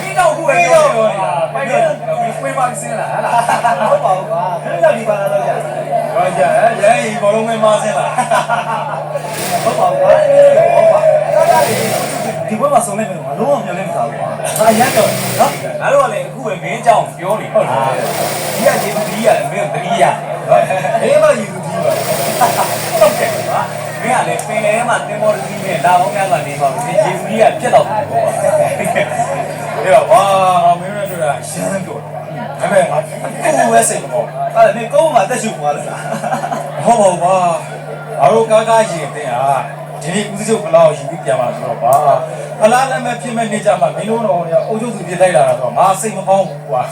ပြီးတော့ခုပဲပြောနေတာပို ကြရဲရဲဘောလုံးမင်းမဆင်းလာဟုတ်ပါဘူးဟုတ်ပါဒီဘက်မှာဆုံးလိုက်မယ်ကွာလုံးဝမျောလဲမသားဘူးကွာဟာရက်တော့နော်ငါတို့ကလည်းအခုပဲမင်းအကြောင်းပြောနေဟုတ်လားဒီကရေဒီကလည်းမင်းတတိယမင်းမရေဒီပါဟုတ်ကဲ့ကွာမင်းကလည်းပင်လယ်မှာတင်မော်ဒီနဲ့လာပေါင်းများစွာနေပါဘူးဒီရေဒီကပြက်တော့ဘူးကွာအဲ့တော့ဟာမင်းတို့ကရမ်းတော့ဒါပေမဲ့ငါကိုယ်ပဲစိတ်မပေါ်ဘူး ဒါနေကုန်းမှာတက်ရှူပွားလို့လားဟုတ်ပါဘူးပါအားတို့ကားကားရင်တဲ့ဟာဒီနေ့ဦးစုပ်ဘလောက်ယူပြီးပြန်มาဆိုတော့ပါဖလားလည်းမဖြစ်မဲ့နေကြမှာမင်းတို့တော့အုပ်ချုပ်သူပြစ်လိုက်လာတာတော့ငါစိတ်မကောင်းဘူးကွာ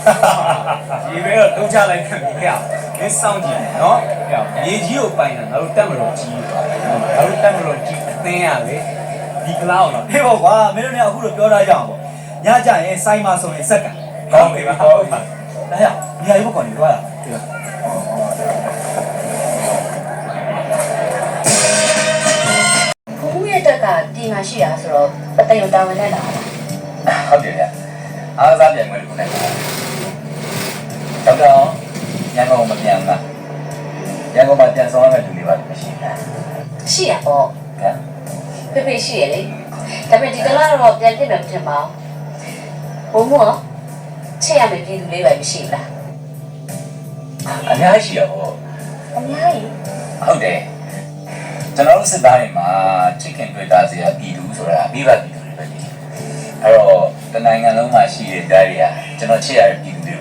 ဒီပဲတော့တုံးချလိုက်ခဲ့ပြီဟဲ့မင်းစောင့်ကြည့်နော်ဟဲ့ရေကြီးကိုပိုင်တာငါတို့တက်မလို့ကြီးငါတို့တက်မလို့ကြီးအသင်းရလေဒီကလောက်တော့ဟေးပေါ့ကွာမင်းတို့ကအခုတော့ပြောထားကြအောင်ပေါ့ညကြရင်စိုင်းမဆိုရင်စက္ကန့်ကောင်းပြီပါဟုတ်ပါဒါရနေရာရုပ်ကော်နေသွားတာဒီကကို ဦးရဲ့တက်ကဒီမှာရှိတာဆိုတော့ပသိယတာဝန်နဲ့လာတာဟုတ်တယ်ဗျအားစားပြန်မယ်လို့နဲ့ဒေါက်တာရန်ကုန်မပြန်ဘူးလားရန်ကုန်မှာပြန်ဆောင်ရမယ့်လူတွေပါမရှိဘူးလားရှိရပေါ့ဟမ်ဖေဖေရှိရလေဒါပေမဲ့ဒီကလာတော့ပြန်ပြစ်မယ်မထင်ပါဘူးဘုံမောချက်ရမယ်ပြည်သူလေးပဲမရှိဘူးလား အများကြီးရှိရဟောအများကြီးဟုတ်တယ်ကျွန်တော်တို့စစ်သားတွေမှာ chicken တွေ့တာစီကပြည်သူဆိုတာမိဘပြည်သူတွေပဲလေအဲ့တော့တနိုင်ငံလုံးမှာရှိတဲ့ကြားတွေကကျွန်တော်ချစ်ရတဲ့ပြည်သူတွေ